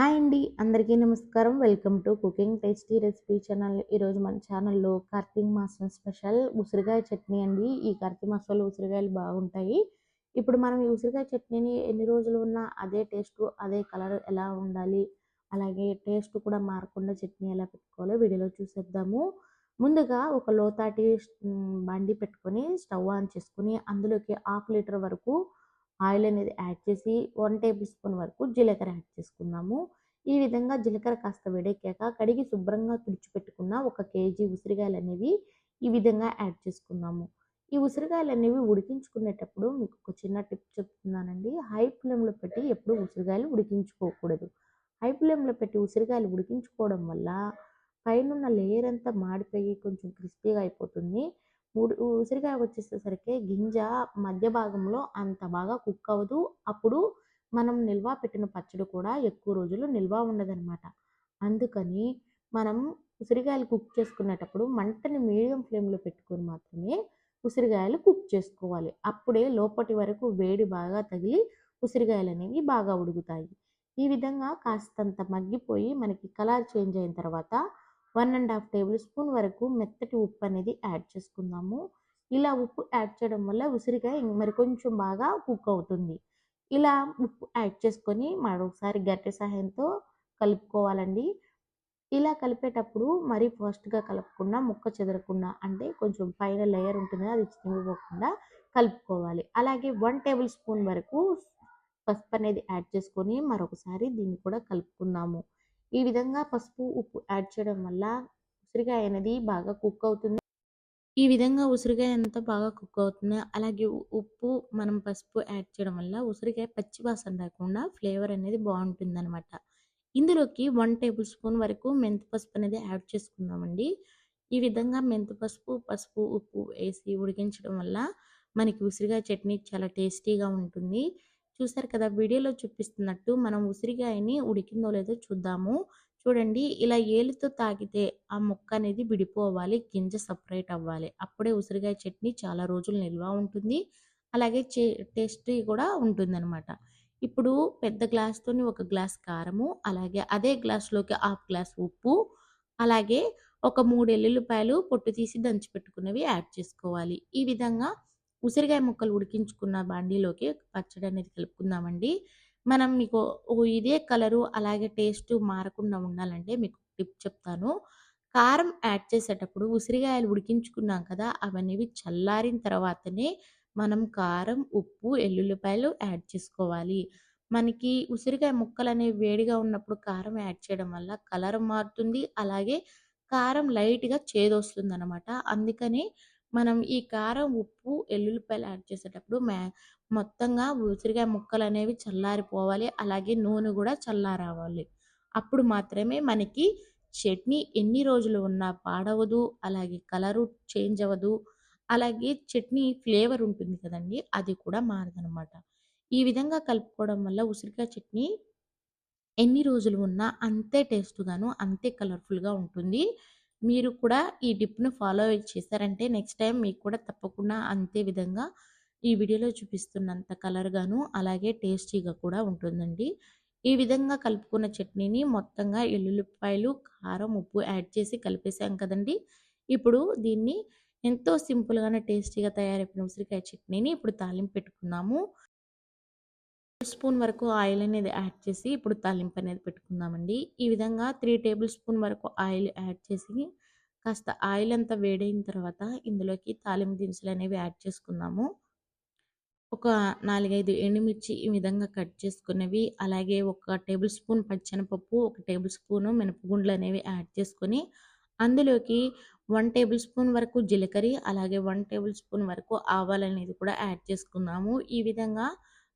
Hi అండి. అందరికీ నమస్కారం. Welcome to cooking tasty recipe channel. ఈరోజు మన ఛానల్లో కార్తీక మాసం స్పెషల్ ఉసిరికాయ చట్నీ అండి. ఈ కార్తీక మాసంలో ఉసిరికాయలు బాగుంటాయి. ఇప్పుడు మనం ఈ ఉసిరికాయ చట్నీని ఎన్ని రోజులు ఉన్నా అదే టేస్ట్ అదే కలర్ ఎలా ఉండాలి అలాగే టేస్ట్ కూడా మారకుండా చట్నీ ఎలా పెట్టుకోవాలో వీడియోలో చూసేద్దాము. ముందుగా ఒక లోతాటి బండి పెట్టుకొని స్టవ్ ఆన్ చేసుకుని అందులోకి హాఫ్ లీటర్ వరకు ఆయిల్ అనేది యాడ్ చేసి వన్ టేబుల్ స్పూన్ వరకు జీలకర్ర యాడ్ చేసుకుందాము. ఈ విధంగా జీలకర్ర కాస్త వేడెక్కాక కడిగి శుభ్రంగా తుడిచిపెట్టుకున్న ఒక కేజీ ఉసిరికాయలు అనేవి ఈ విధంగా యాడ్ చేసుకుందాము. ఈ ఉసిరికాయలు అనేవి ఉడికించుకునేటప్పుడు మీకు ఒక చిన్న టిప్ చెప్తున్నానండి. హై ఫ్లేమ్లో పెట్టి ఎప్పుడు ఉసిరికాయలు ఉడికించుకోకూడదు. హై ఫ్లేమ్లో పెట్టి ఉసిరికాయలు ఉడికించుకోవడం వల్ల పైన లేయర్ అంతా మాడిపోయి కొంచెం క్రిస్పీగా అయిపోతుంది. మూడు ఉసిరికాయ వచ్చేసేసరికి గింజ మధ్య భాగంలో అంత బాగా కుక్ అవ్వదు. అప్పుడు మనం నిల్వ పెట్టిన పచ్చడి కూడా ఎక్కువ రోజులు నిల్వ ఉండదన్నమాట. అందుకని మనం ఉసిరికాయలు కుక్ చేసుకునేటప్పుడు మంటని మీడియం ఫ్లేమ్లో పెట్టుకొని మాత్రమే ఉసిరికాయలు కుక్ చేసుకోవాలి. అప్పుడే లోపటి వరకు వేడి బాగా తగిలి ఉసిరికాయలు అనేవి బాగా ఉడుకుతాయి. ఈ విధంగా కాస్తంత మగ్గిపోయి మనకి కలర్ చేంజ్ అయిన తర్వాత one and half tablespoon వరకు మెత్తటి ఉప్పు అనేది యాడ్ చేసుకుందాము. ఇలా ఉప్పు యాడ్ చేయడం వల్ల ఉసిరికాయ మరి కొంచెం బాగా కుక్ అవుతుంది. ఇలా ఉప్పు యాడ్ చేసుకొని మరొకసారి గట్టి సహాయంతో కలుపుకోవాలండి. ఇలా కలిపేటప్పుడు మరీ ఫాస్ట్గా కలపకుండా ముక్క చెదరకుండా అంటే కొంచెం పైన లేయర్ ఉంటుంది అది చినిగిపోకుండా కలుపుకోవాలి. అలాగే వన్ టేబుల్ స్పూన్ వరకు పసుపు అనేది యాడ్ చేసుకొని మరొకసారి దీన్ని కూడా కలుపుకుందాము. ఈ విధంగా పసుపు ఉప్పు యాడ్ చేయడం వల్ల ఉసిరికాయ అనేది బాగా కుక్ అవుతుంది. ఈ విధంగా ఉసిరికాయ అంతా బాగా కుక్ అవుతుంది. అలాగే ఉప్పు మనం పసుపు యాడ్ చేయడం వల్ల ఉసిరికాయ పచ్చి వాసన రాకుండా ఫ్లేవర్ అనేది బాగుంటుంది అనమాట ఇందులోకి వన్ టేబుల్ స్పూన్ వరకు మెంతి పసుపు అనేది యాడ్ చేసుకుందామండి. ఈ విధంగా మెంతి పసుపు పసుపు ఉప్పు వేసి ఉడికించడం వల్ల మనకి ఉసిరికాయ చట్నీ చాలా టేస్టీగా ఉంటుంది. చూసారు కదా వీడియోలో చూపిస్తున్నట్టు మనం ఉసిరికాయని ఉడికిందో లేదో చూద్దాము. చూడండి ఇలా ఏలుతో తాగితే ఆ ముక్క అనేది విడిపోవాలి గింజ సపరేట్ అవ్వాలి. అప్పుడే ఉసిరికాయ చట్నీ చాలా రోజులు నిల్వ ఉంటుంది. అలాగే టేస్టీ కూడా ఉంటుందన్నమాట. ఇప్పుడు పెద్ద గ్లాస్తోని ఒక గ్లాస్ కారము అలాగే అదే గ్లాస్లోకి హాఫ్ గ్లాస్ ఉప్పు అలాగే ఒక మూడు ఎల్లుల్లిపాయలు పొట్టు తీసి దంచి పెట్టుకున్నవి యాడ్ చేసుకోవాలి. ఈ విధంగా ఉసిరికాయ ముక్కలు ఉడికించుకున్న బాండీలోకి పచ్చడి అనేది కలుపుకుందామండి. మనం మీకు ఇదే కలరు అలాగే టేస్ట్ మారకుండా ఉండాలంటే మీకు టిప్ చెప్తాను. కారం యాడ్ చేసేటప్పుడు ఉసిరికాయలు ఉడికించుకున్నాం కదా అవన్నీ చల్లారిన తర్వాతనే మనం కారం ఉప్పు ఎల్లుల్లిపాయలు యాడ్ చేసుకోవాలి. మనకి ఉసిరికాయ ముక్కలు అనేవి వేడిగా ఉన్నప్పుడు కారం యాడ్ చేయడం వల్ల కలర్ మారుతుంది అలాగే కారం లైట్గా చేదొస్తుంది అనమాట అందుకని మనం ఈ కారం ఉప్పు ఎల్లుల్లిపాయలు యాడ్ చేసేటప్పుడు మ్యా మొత్తంగా ఉసిరికాయ ముక్కలు అనేవి చల్లారిపోవాలి. అలాగే నూనె కూడా చల్లారావాలి. అప్పుడు మాత్రమే మనకి చట్నీ ఎన్ని రోజులు ఉన్నా పాడవదు. అలాగే కలరు చేంజ్ అవ్వదు. అలాగే చట్నీ ఫ్లేవర్ ఉంటుంది కదండి అది కూడా మారదనమాట ఈ విధంగా కలుపుకోవడం వల్ల ఉసిరికాయ చట్నీ ఎన్ని రోజులు ఉన్నా అంతే టేస్ట్గాను అంతే కలర్ఫుల్గా ఉంటుంది. మీరు కూడా ఈ డిప్ను ఫాలో చేశారంటే నెక్స్ట్ టైం మీకు కూడా తప్పకుండా అంతే విధంగా ఈ వీడియోలో చూపిస్తున్నంత కలర్గాను అలాగే టేస్టీగా కూడా ఉంటుందండి. ఈ విధంగా కలుపుకున్న చట్నీని మొత్తంగా ఎల్లుల్లిపాయలు కారం ఉప్పు యాడ్ చేసి కలిపేసాం కదండి. ఇప్పుడు దీన్ని ఎంతో సింపుల్గానే టేస్టీగా తయారైపోయిన ఉసిరికాయ చట్నీని ఇప్పుడు తాలింపు పెట్టుకున్నాము. స్పూన్ వరకు ఆయిల్ అనేది యాడ్ చేసి ఇప్పుడు తాలింపు అనేది పెట్టుకుందామండి. ఈ విధంగా త్రీ టేబుల్ స్పూన్ వరకు ఆయిల్ యాడ్ చేసి కాస్త ఆయిల్ అంతా వేడైన తర్వాత ఇందులోకి తాలింపు దినుసులు అనేవి యాడ్ చేసుకుందాము. ఒక నాలుగైదు ఎండుమిర్చి ఈ విధంగా కట్ చేసుకునేవి అలాగే ఒక టేబుల్ స్పూన్ పచ్చనపప్పు ఒక టేబుల్ స్పూన్ మినపగుండ్లు అనేవి యాడ్ చేసుకొని అందులోకి వన్ టేబుల్ స్పూన్ వరకు జీలకర్ర అలాగే వన్ టేబుల్ స్పూన్ వరకు ఆవాలు అనేది కూడా యాడ్ చేసుకున్నాము ఈ విధంగా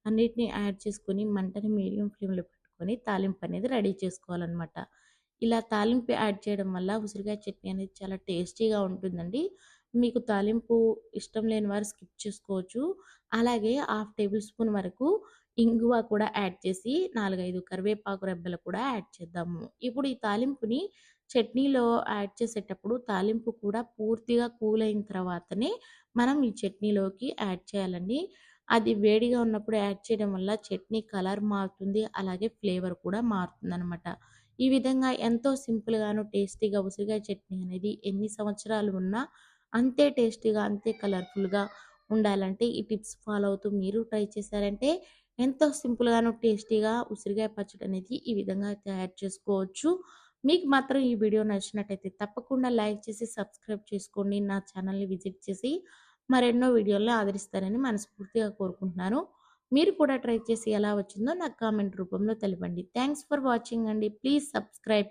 అన్నిటిని యాడ్ చేసుకొని మంటని మీడియం ఫ్లేమ్లో పెట్టుకొని తాలింపు అనేది రెడీ చేసుకోవాలన్నమాట. ఇలా తాలింపు యాడ్ చేయడం వల్ల ఉసిరికాయ చట్నీ అనేది చాలా టేస్టీగా ఉంటుందండి. మీకు తాలింపు ఇష్టం లేని వారు స్కిప్ చేసుకోవచ్చు. అలాగే హాఫ్ టేబుల్ స్పూన్ వరకు ఇంగువ కూడా యాడ్ చేసి నాలుగైదు కరివేపాకు రెబ్బలు కూడా యాడ్ చేద్దాము. ఇప్పుడు ఈ తాలింపుని చట్నీలో యాడ్ చేసేటప్పుడు తాలింపు కూడా పూర్తిగా కూల్ అయిన తర్వాతనే మనం ఈ చట్నీలోకి యాడ్ చేయాలండి. అది వేడిగా ఉన్నప్పుడు యాడ్ చేయడం వల్ల చట్నీ కలర్ మారుతుంది. అలాగే ఫ్లేవర్ కూడా మారుతుంది అనమాట ఈ విధంగా ఎంతో సింపుల్‌గాను, టేస్టీగా ఉసిరికాయ చట్నీ అనేది ఎన్ని సంవత్సరాలు ఉన్నా అంతే టేస్టీగా, అంతే కలర్‌ఫుల్‌గా ఉండాలంటే ఈ టిప్స్ ఫాలో అవుతూ మీరు ట్రై చేశారంటే ఎంతో సింపుల్‌గాను, టేస్టీగా ఉసిరికాయ పచ్చడి అనేది ఈ విధంగా తయారు చేసుకోవచ్చు. మీకు మాత్రం ఈ వీడియో నచ్చినట్టయితే తప్పకుండా లైక్ చేసి, సబ్స్క్రైబ్ చేసుకోండి. నా ఛానల్‌ని విజిట్ చేసి మరెన్నో వీడియోలను ఆదరిస్తారని మనస్ఫూర్తిగా కోరుకుంటున్నాను. మీరు కూడా ట్రై చేసి ఎలా వచ్చిందో నాకు కామెంట్ రూపంలో తెలపండి. థ్యాంక్స్ ఫర్ వాచింగ్ అండి. Please subscribe.